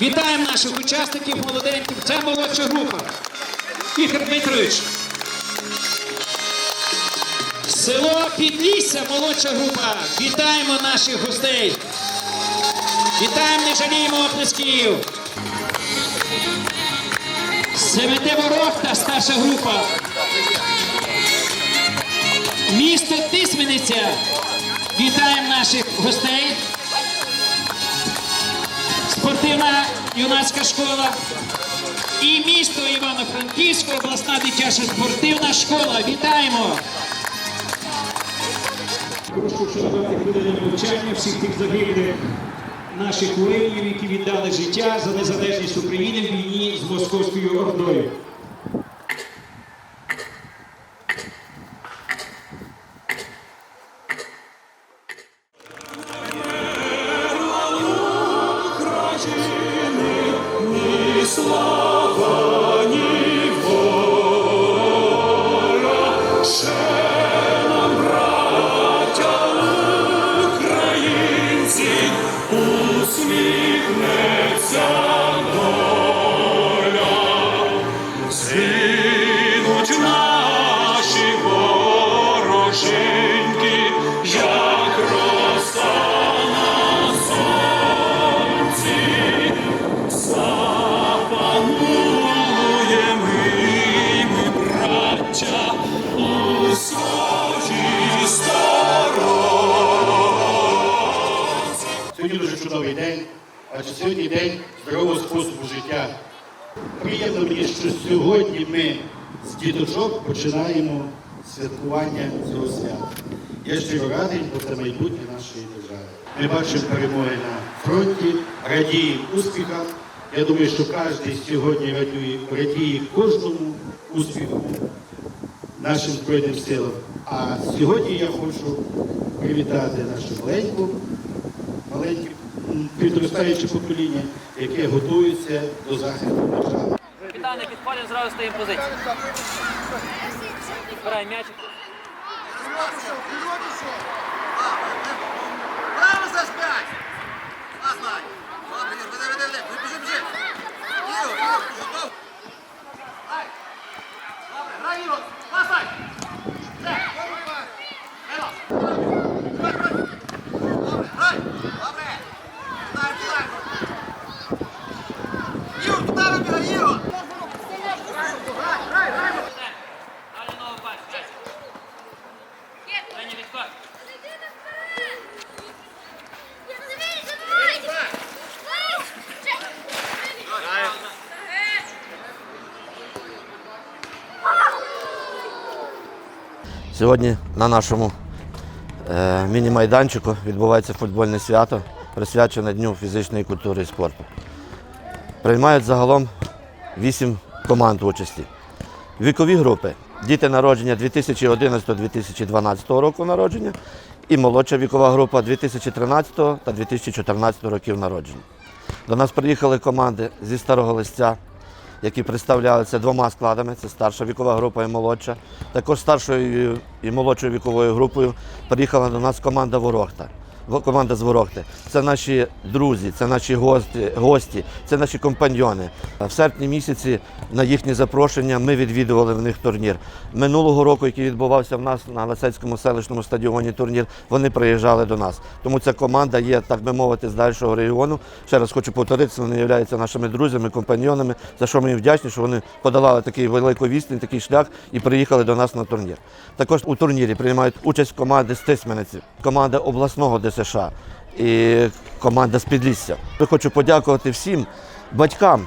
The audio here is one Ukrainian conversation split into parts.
Вітаємо наших учасників молоденьких. Це молодша група. Ігор Дмитрович. Село Підлісся, молодша група. Вітаємо наших гостей. Вітаємо, не жаліємо оплесків. Семете Ворохта, старша група. Місто Тисмениця. Вітаємо наших гостей. Спортивна юнацька школа. І місто Івано-Франківська, обласна дитяча спортивна школа. Вітаємо! Прошу вшанувати хвилини мовчання всіх тих загиблих наших воїнів, які віддали життя за незалежність України в війні з Московською Ордою. Згинуть наші вороженьки, як роса на сонці, запануємо ми, чудовий день, адже сьогодні день здорового способу життя. Приємно мені, що сьогодні ми з діточок починаємо святкування цього свята. Я щиро радий, бо це майбутнє нашої держави. Ми бачимо перемоги на фронті, радіємо успіхам. Я думаю, що кожен сьогодні радіє, радіє кожному успіху нашим Збройним силам. А сьогодні я хочу привітати нашу маленьку, підростаюче покоління, яке готується до захисту держави. Капітани, підходимо, зразу стоїмо в позиції. Збираємо м'ячик. Право за спять! А знай! Ладно, Ігор, веди, веди, веди. Біжи, біжи! Ігор, Ігор, готов? Добре, грай, Ігор! Пасай! Все! Мило! Добре, грай! Добре! Дай, дай! Ігор, туди вибігай, Ігор! Грай, грай, грай! Далі ногу бач, м'ячик. Женя, відходь. Сьогодні на нашому е, міні-майданчику відбувається футбольне свято, присвячене Дню фізичної культури і спорту. Приймають загалом вісім команд участі. Вікові групи діти народження 2011-2012 року народження і молодша вікова група 2013 та 2014 років народження. До нас приїхали команди зі Старого Листя, які представлялися двома складами: це старша вікова група і молодша. Також старшою і молодшою віковою групою приїхала до нас команда Ворохта. Команда з Ворохти. Це наші друзі, це наші гості, гості, це наші компаньйони. В серпні місяці на їхнє запрошення ми відвідували в них турнір. Минулого року, який відбувався в нас на Лисецькому селищному стадіоні турнір, вони приїжджали до нас. Тому ця команда є, так би мовити, з дальшого регіону. Ще раз хочу повторитися, вони являються нашими друзями, компаньйонами, за що ми їм вдячні, що вони подолали такий великий відстань, такий шлях і приїхали до нас на турнір. Також у турнірі приймають участь команди з Тисмениці, команда обласного ДСШ і команда з Підлісся. Я хочу подякувати всім батькам,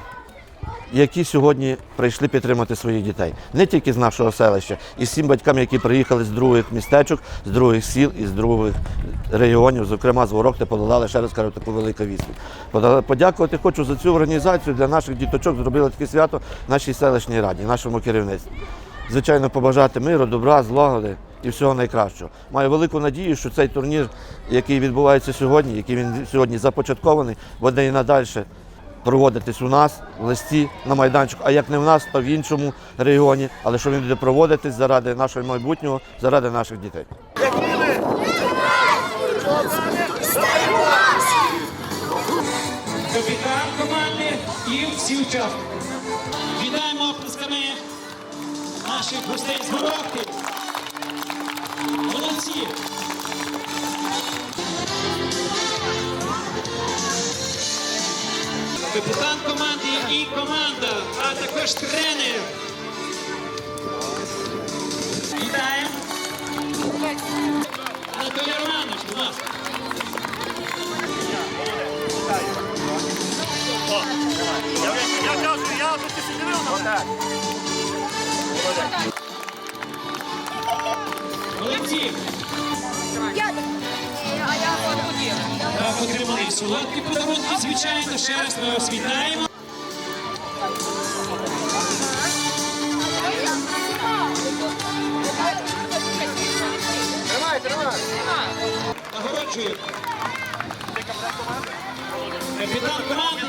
які сьогодні прийшли підтримати своїх дітей. Не тільки з нашого селища, і всім батькам, які приїхали з других містечок, з других сіл і з других регіонів, зокрема з Ворохти, подолали, ще раз кажу, таку велику. Подала- Подякувати хочу за цю організацію для наших діточок. Зробили таке свято нашій селищній раді, нашому керівництву. Звичайно, побажати миру, добра, злагоди і всього найкращого. Маю велику надію, що цей турнір, який відбувається сьогодні, який він сьогодні започаткований, буде і надальше проводитись у нас в листі на майданчику, а як не в нас, то в іншому регіоні, але що він буде проводитись заради нашого майбутнього, заради наших дітей. Капітан команди і всі. Вітаємо оплесками наших гостей з Горовки. Молодці! Капітан команди і команда, а також тренер. Вітаємо! Анатолій Романович, будь ласка. Я кажу, я тут і сидів на мене. Солодкі подарунки, звичайно, ще раз ми вас вітаємо. Тримай, тримай. Нагороджуємо. Капітан команди